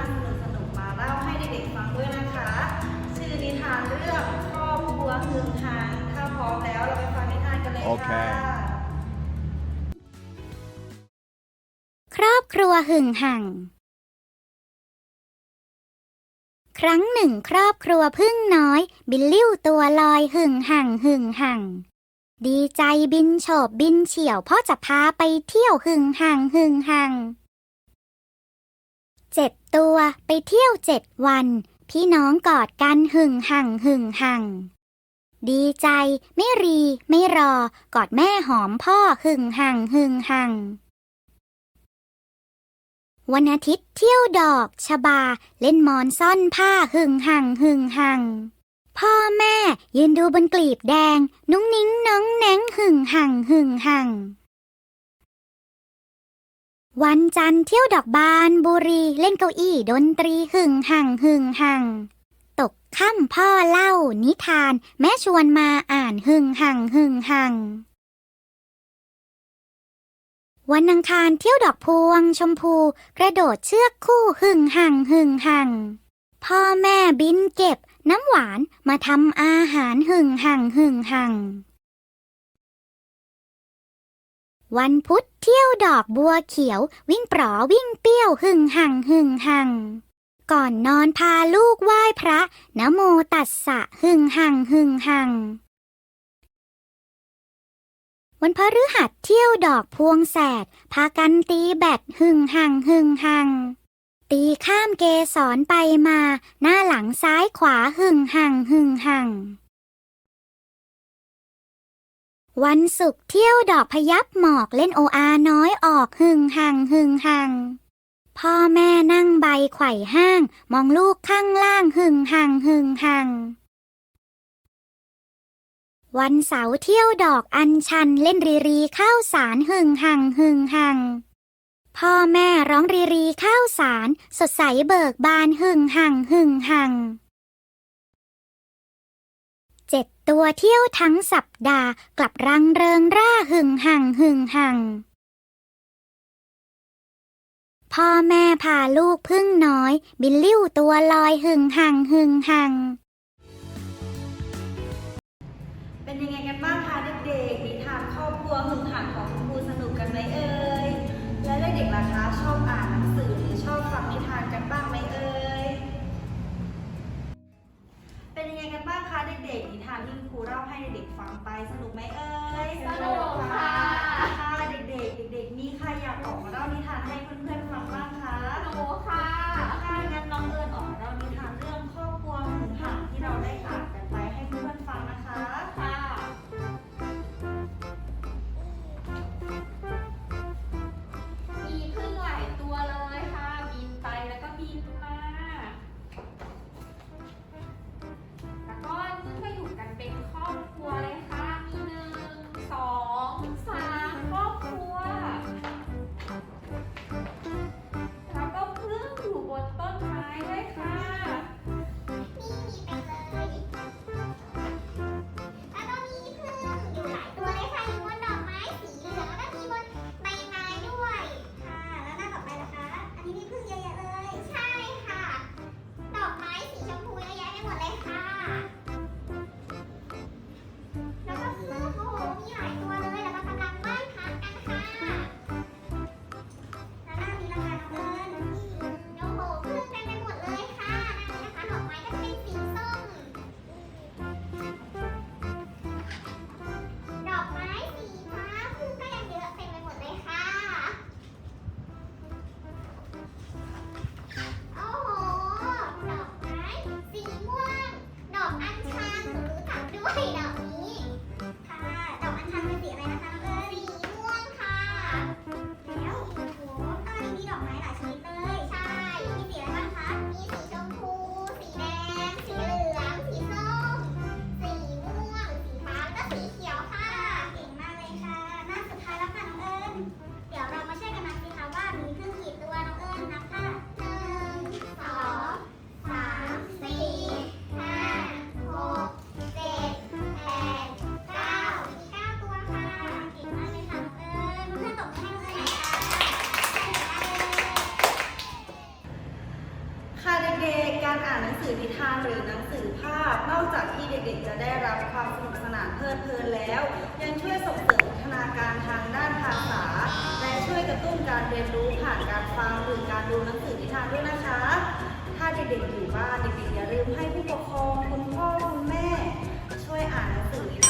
ก็มีนิทานสนุกๆมาเล่าให้เด็กๆฟังด้วยนะคะ ชื่อนิทานเรื่องครอบครัวหึงหางถ้าพร้อมแล้วเราไปฟังนิทานกันเลยโอเคค่ะ ครอบครัวหึงหังครั้งหนึ่งครอบครัวพึ่งน้อย บิลลิ่วตัวลอยหึงหังหึงหังดีใจบินโฉบบินเฉี่ยวพ่อจะพาไปเที่ยวหึงหังหึงหัง เจ็ดตัวไปเที่ยวเจ็ดวัน พี่น้องกอดกันหึงหังหึงหังดีใจไม่รีไม่รอกอดแม่หอมพ่อหึงหังหึงหังวันอาทิตย์เที่ยวดอกชบา เล่นมอนซ่อนผ้าหึงหังหึงหังพ่อแม่ยืนดูบนกลีบแดง นุ้งนิ้งน้องแหนงหึงหังหึงหัง วันจันทร์เที่ยวดอกบานบุรีเล่นเก้าอี้ดนตรีหึ่งหังหึ่งหังตกค่ำพ่อเล่า นิทาน แม่ชวนมาอ่านหึ่งหังหึ่งหังวันอังคารเที่ยวดอกพวงชมพู กระโดดเชือกคู่หึ่งหังหึ่งหังพ่อแม่บินเก็บน้ำหวานมาทำอาหารหึ่งหังหึ่งหัง วันพุธเที่ยวดอกบัวเขียว วิ่งปลอวิ่งเปี้ยวหึ่งหังหึ่งหังก่อนนอนพาลูกไหว้พระนะโมตัสสะหึ่งหังหึ่งหังวันพฤหัสเที่ยวดอกพวงแสด พากันตีแบดหึ่งหังหึ่งหังตีข้ามเกสรไปมา หน้าหลังซ้ายขวาหึ่งหังหึ่งหัง วันศุกร์เที่ยวดอกพยับหมอกเล่นโออาน้อยออกหึงหังหึงหัง พ่อแม่นั่งใบไข่ห้าง มองลูกข้างล่างหึงหังหึงหัง วันเสาร์เที่ยวดอกอัญชันเล่นรีรีข้าวสารหึงหังหึงหัง พ่อแม่ร้องรีรีข้าวสาร สดใสเบิกบานหึงหังหึงหัง เจ็ดตัวเที่ยวทั้งสัปดาห์ กลับรังเริงร่าหึงหังหึงหัง พ่อแม่พาลูกพึ่งน้อย บินลิ้วตัวลอยหึงหังหึงหัง เป็นยังไงกันบ้างคะเด็กๆนิทานครอบครัวหึงหังของคุณครูสนุกกันไหมเอ่ย และเด็กๆล่ะคะชอบอ่านหนังสือหรือชอบฟังนิทาน ให้เด็กฟังไปสนุกไหมเอ่ยสนุก หนังสือกจากที่เด็กๆ จะได้รับความสนุกสนานเพลิดเพลินแล้ว ยังช่วยส่งเสริมพัฒนาการทางด้านภาษา และช่วยกระตุ้นการเรียนรู้ผ่านการฟังหรือการดูหนังสือนิทานด้วยนะคะ ถ้าเด็กๆอยู่บ้านเด็กๆอย่าลืมให้ผู้ปกครองคุณพ่อคุณแม่ ช่วยอ่านหนังสือนิทาน